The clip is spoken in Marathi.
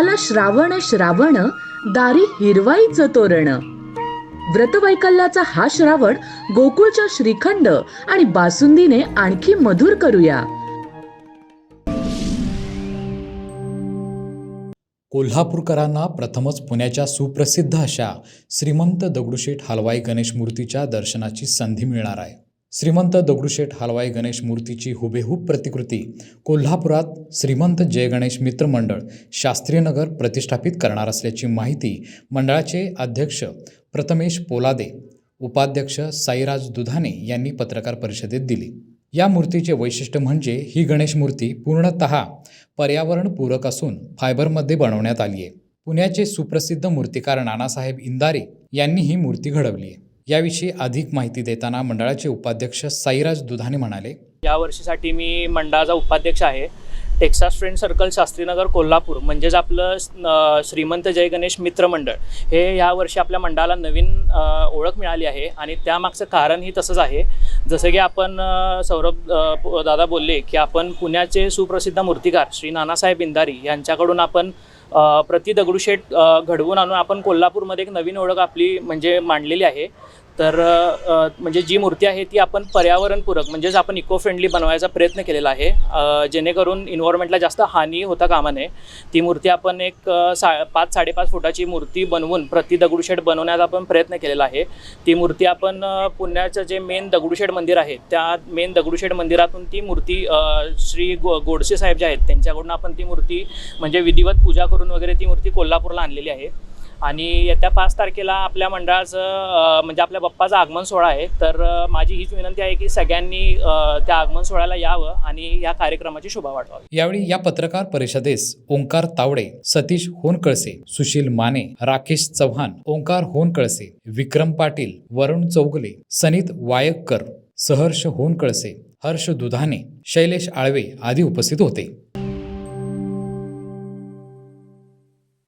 आला श्रावण श्रावण दारी हिरवाईचं तोरण. व्रतवैकल्याचा हा श्रावण गोकुळच्या श्रीखंड आणि बासुंदीने आणखी मधुर करूया. कोल्हापूरकरांना प्रथमच पुण्याच्या सुप्रसिद्ध अशा श्रीमंत दगडूशेठ हलवाई गणेश मूर्तीच्या दर्शनाची संधी मिळणार आहे. श्रीमंत दगडूशेठ हलवाई गणेश मूर्तीची हुबेहूब प्रतिकृती कोल्हापुरात श्रीमंत जय गणेश मित्र मंडळ शास्त्रीयनगर प्रतिष्ठापित करणार असल्याची माहिती मंडळाचे अध्यक्ष प्रथमेश पोलादे उपाध्यक्ष साईराज दुधाने यांनी पत्रकार परिषदेत दिली. या मूर्तीचे वैशिष्ट्य म्हणजे ही गणेश मूर्ती पूर्णतः पर्यावरणपूरक असून फायबरमध्ये बनवण्यात आली आहे पुण्याचे सुप्रसिद्ध मूर्तिकार नानासाहेब इंदारे यांनी ही मूर्ती घडवली आहे याविषयी अधिक माहिती देताना मंडळाचे उपाध्यक्ष साईराज दुधाने म्हणाले या वर्षीसाठी मी मंडळाचा उपाध्यक्ष आहे. Texas friend circle Shastrinagar Kolhapur म्हणजेच आपलं श्रीमंत जय गणेश मित्रमंडळ हे ह्या वर्षी आपल्या मंडळाला नवीन ओळख मिळाली आहे आणि त्यामागचं कारणही तसंच आहे. जसं की आपण सौरभ दादा बोलले की आपण पुण्याचे सुप्रसिद्ध मूर्तिकार श्री नानासाहेब इंदारी यांच्याकडून आपण प्रति दगडूशेठ घडवून आणून आपण कोल्हापूरमध्ये एक नवीन ओळख आपली म्हणजे मांडलेली आहे. तर म्हणजे जी मूर्ती आहे ती आपण पर्यावरणपूरक म्हणजेच आपण इको फ्रेंडली बनवायचा प्रयत्न केलेला आहे. जेणेकरून इन्व्हायरमेंटला जास्त हानी होता कामा नये ती मूर्ती आपण एक सा पाच साडेपाच फुटाची मूर्ती बनवून प्रति दगडूशेठ बनवण्याचा आपण प्रयत्न केलेला आहे. ती मूर्ती आपण पुण्याचं जे मेन दगडूशेठ मंदिर आहे त्या मेन दगडूशेठ मंदिरातून ती मूर्ती श्री गो गोडसे साहेब जे आहेत त्यांच्याकडून आपण ती मूर्ती म्हणजे विधिवत पूजा करून वगैरे ती मूर्ती कोल्हापूरला आणलेली आहे. आणि येत्या पाच तारखेला आपल्या मंडळाचं म्हणजे आपल्या बाप्पाचं आगमन सोहळा आहे. तर माझी हीच विनंती आहे की सगळ्यांनी त्या आगमन सोहळ्याला यावं आणि या कार्यक्रमाची शोभा वाढवावी. यावेळी या पत्रकार परिषदेस ओंकार तावडे सतीश होनकळसे सुशील माने राकेश चव्हाण ओंकार होनकळसे विक्रम पाटील वरुण चौगले सनीत वायककर सहर्ष होनकळसे हर्ष दुधाने शैलेश आळवे आदी उपस्थित होते.